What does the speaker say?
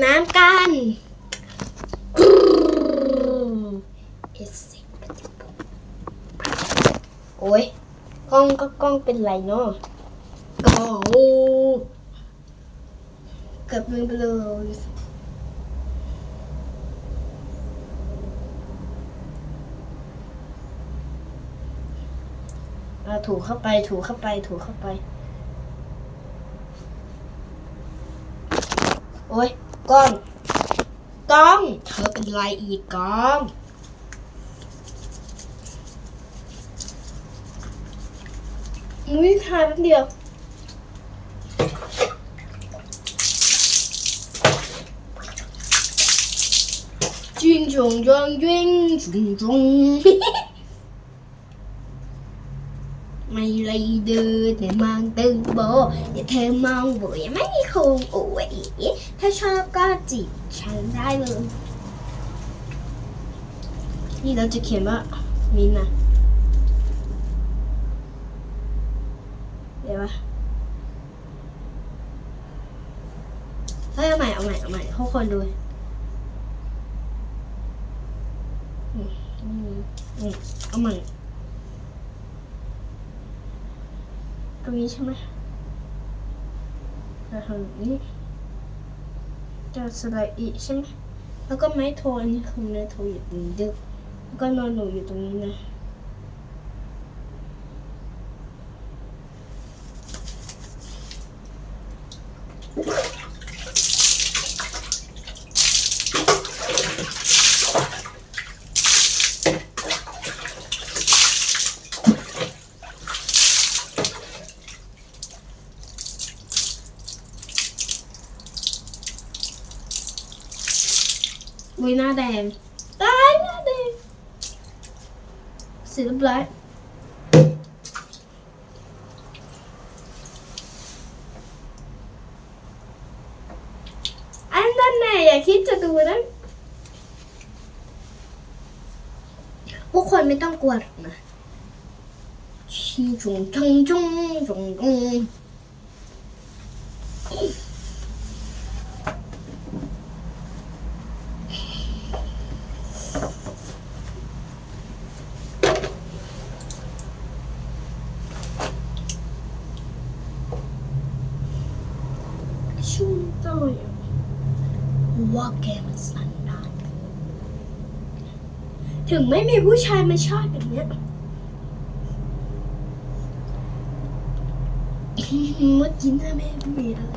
น้ำกันโอ้ยกล้องก็กล้องเป็นไรเนาะก็เกือบลืมไปเลยเอาถูเข้าไปถูเข้าไปถูเข้าไป โอ้ย con ก้อง เธอเป็นไรอีกก้อง มุ้ยทายแป๊บเดียว จุงจงจงจุงจงจง ไม่เลยเดินแต่มองตึงโบอย่าเธอมองโบอย่าไม่คงโอ้ยถ้าชอบก็จีบฉันได้เลยนี่เราจะเขียนว่ามินนะเดี๋ยววะเฮ้ยเอาใหม่เอาใหม่เอาใหม่ทุกคนดูอืมอืมอืมเอาใหม่ ตรงนี้ใช่ไหมแล้วทางนี้จะสไลด์อีกใช่ไหมแล้วก็ไม้โทนคือไม้โทอยู่ตรงนี้ด้วยแล้วก็นอนหนูอยู่ตรงนี้นะ อุ้ยหน้าแดงตายหน้าแดงสีเรียบร้อยอันนั้นแน่อย่าคิดจะดูนะพวกคนไม่ต้องกลัวหรอกนะชิงจงจงจงจงจง ชุ่มตัวว่าแกมันสันดานถึงไม่มีผู้ชายมาชอบแบบเนี้ยเมื่อกี้หน้าแม่ไม่มีอะไร